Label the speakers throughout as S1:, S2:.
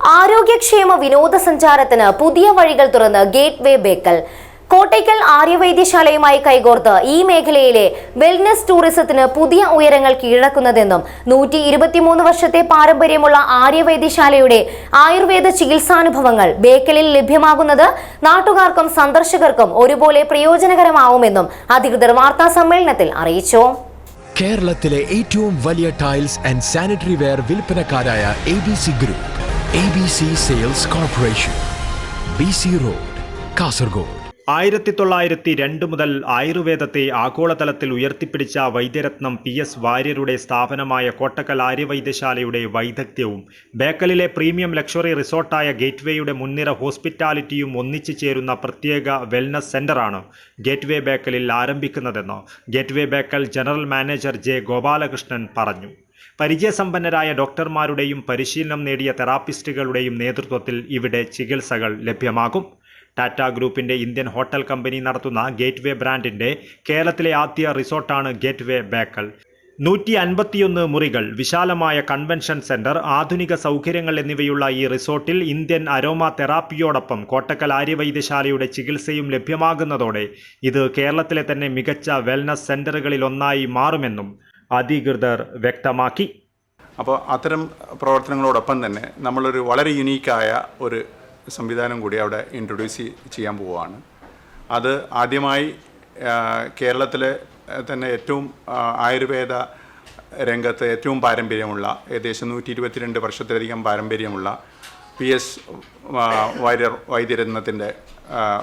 S1: ആരോഗ്യക്ഷേമ വിനോദസഞ്ചാരത്തിന് പുതിയ വഴികൾ തുറന്ന് ഗേറ്റ് വേ ബേക്കൽ. കോട്ടയ്ക്കൽ ആര്യവൈദ്യശാലയുമായി കൈകോർത്ത് ഈ മേഖലയിലെ വെൽനസ് ടൂറിസത്തിന് പുതിയ ഉയരങ്ങൾ കീഴടക്കുന്നതെന്നും നൂറ്റി ഇരുപത്തിമൂന്ന് വർഷത്തെ പാരമ്പര്യമുള്ള ആര്യവൈദ്യശാലയുടെ ആയുർവേദ ചികിത്സാനുഭവങ്ങൾ ബേക്കലിൽ ലഭ്യമാകുന്നത് നാട്ടുകാർക്കും സന്ദർശകർക്കും ഒരുപോലെ പ്രയോജനകരമാവുമെന്നും അധികൃതർ വാർത്താ സമ്മേളനത്തിൽ അറിയിച്ചു.
S2: കേരളത്തിലെ ഏറ്റവും വലിയ tiles and sanitary ware വിൽപ്പനക്കാരായ A B C group A Sales Corporation, sales corporation Kasargod.
S3: ആയിരത്തി തൊള്ളായിരത്തി രണ്ട് മുതൽ ആയുർവേദത്തെ ആഗോളതലത്തിൽ ഉയർത്തിപ്പിടിച്ച വൈദ്യരത്നം പി എസ് വാര്യരുടെ സ്ഥാപനമായ കോട്ടക്കൽ ആര്യവൈദ്യശാലയുടെ വൈദഗ്ധ്യവും ബേക്കലിലെ പ്രീമിയം ലക്ഷറി റിസോർട്ടായ ഗേറ്റ്വേയുടെ മുൻനിര ഹോസ്പിറ്റാലിറ്റിയും ഒന്നിച്ചു ചേരുന്ന പ്രത്യേക വെൽനസ് സെന്ററാണ് ഗേറ്റ്വേ ബേക്കലിൽ ആരംഭിക്കുന്നതെന്ന് gateway Bekal general manager J Gopalakrishnan പറഞ്ഞു പരിചയസമ്പന്നരായ ഡോക്ടർമാരുടെയും പരിശീലനം നേടിയ തെറാപ്പിസ്റ്റുകളുടെയും നേതൃത്വത്തിൽ ഇവിടെ ചികിത്സകൾ ലഭ്യമാകും. ടാറ്റ ഗ്രൂപ്പിന്റെ ഇന്ത്യൻ ഹോട്ടൽ കമ്പനി നടത്തുന്ന ഗേറ്റ്വേ ബ്രാൻഡിന്റെ കേരളത്തിലെ ആദ്യ റിസോർട്ടാണ് ഗേറ്റ്വേ ബേക്കൽ. നൂറ്റി അൻപത്തിയൊന്ന് മുറികൾ വിശാലമായ കൺവെൻഷൻ സെന്റർ ആധുനിക സൗകര്യങ്ങൾ എന്നിവയുള്ള ഈ റിസോർട്ടിൽ ഇന്ത്യൻ അരോമ തെറാപ്പിയോടൊപ്പം കോട്ടക്കൽ ആര്യവൈദ്യശാലയുടെ ചികിത്സയും ലഭ്യമാകുന്നതോടെ ഇത് കേരളത്തിലെ തന്നെ മികച്ച വെൽനസ് സെന്ററുകളിൽ ഒന്നായി മാറുമെന്നും അധികൃതർ വ്യക്തമാക്കി.
S4: അപ്പോൾ അത്തരം പ്രവർത്തനങ്ങളോടൊപ്പം തന്നെ നമ്മളൊരു വളരെ യുണീക്കായ ഒരു സംവിധാനം കൂടി അവിടെ ഇൻട്രൊഡ്യൂസ് ചെയ്യാൻ പോവുകയാണ്. അത് ആദ്യമായി കേരളത്തിലെ തന്നെ ഏറ്റവും ആയുർവേദ രംഗത്ത് ഏറ്റവും പാരമ്പര്യമുള്ള ഏകദേശം നൂറ്റി ഇരുപത്തിരണ്ട് വർഷത്തിലധികം പാരമ്പര്യമുള്ള പി എസ് വാര്യർ വൈദ്യരത്നത്തിന്റെ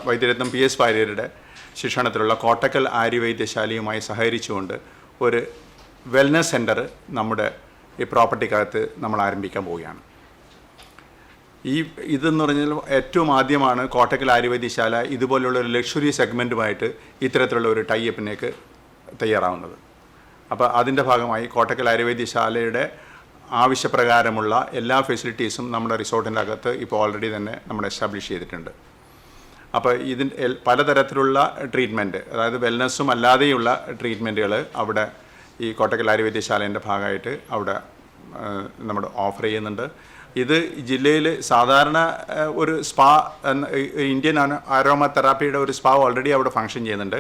S4: വൈദ്യരത്നം പി എസ് വാര്യരുടെ ശിക്ഷണത്തിലുള്ള കോട്ടക്കൽ ആര്യവൈദ്യശാലയുമായി സഹകരിച്ചുകൊണ്ട് ഒരു വെൽനസ് സെന്റർ നമ്മുടെ ഈ പ്രോപ്പർട്ടിക്കകത്ത് നമ്മൾ ആരംഭിക്കാൻ പോവുകയാണ്. ഈ ഇതെന്ന് പറഞ്ഞാൽ ഏറ്റവും ആദ്യമാണ് കോട്ടക്കൽ ആര്യവൈദ്യശാല ഇതുപോലുള്ള ഒരു ലക്ഷറി സെഗ്മെന്റുമായിട്ട് ഇത്തരത്തിലുള്ള ഒരു ടൈപ്പിനേക്ക് തയ്യാറാവുന്നത്. അപ്പോൾ അതിന്റെ ഭാഗമായി കോട്ടക്കൽ ആര്യവൈദ്യശാലയുടെ ആവശ്യപ്രകാരമുള്ള എല്ലാ ഫെസിലിറ്റീസും നമ്മുടെ റിസോർട്ടിന്റെ അകത്ത് ഇപ്പോൾ ഓൾറെഡി തന്നെ നമ്മൾ എസ്റ്റാബ്ലിഷ് ചെയ്തിട്ടുണ്ട്. അപ്പോൾ ഇതിന്റെ പലതരത്തിലുള്ള ട്രീറ്റ്മെന്റ് അതായത് വെൽനസ്സും അല്ലാതെയുള്ള ട്രീറ്റ്മെന്റുകൾ അവിടെ ഈ കോട്ടക്കൽ ആര്യവൈദ്യശാലേന്റെ ഭാഗമായിട്ട് അവിടെ നമ്മൾ ഓഫർ ചെയ്യുന്നുണ്ട്. ഇത് ജില്ലയിൽ സാധാരണ ഒരു സ്പാ ഇന്ത്യൻ ആരോമ തെറാപ്പിയുടെ ഒരു സ്പാ ഓൾറെഡി അവിടെ ഫങ്ഷൻ ചെയ്യുന്നുണ്ട്.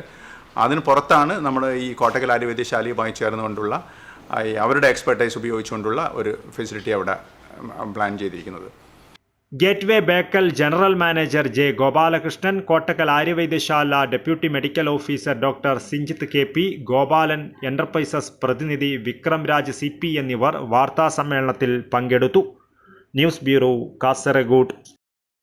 S4: അതിന് പുറത്താണ് നമ്മൾ ഈ കോട്ടക്കൽ ആര്യവൈദ്യശാലയുമായി ചേർന്നുകൊണ്ടുള്ള അവരുടെ എക്സ്പെർട്ടൈസ് ഉപയോഗിച്ചുകൊണ്ടുള്ള ഒരു ഫെസിലിറ്റി അവിടെ പ്ലാൻ ചെയ്തിരിക്കുന്നത്.
S3: Gateway Bekal general manager J Gopalakrishnan Kottakkal Aryavaidyasala deputy medical officer doctor Sinchith K P Gopalan enterprises പ്രതിനിധി വിക്രം രാജ് സി പി എന്നിവർ വാർത്താസമ്മേളനത്തിൽ പങ്കെടുത്തു. News bureau Kasargod.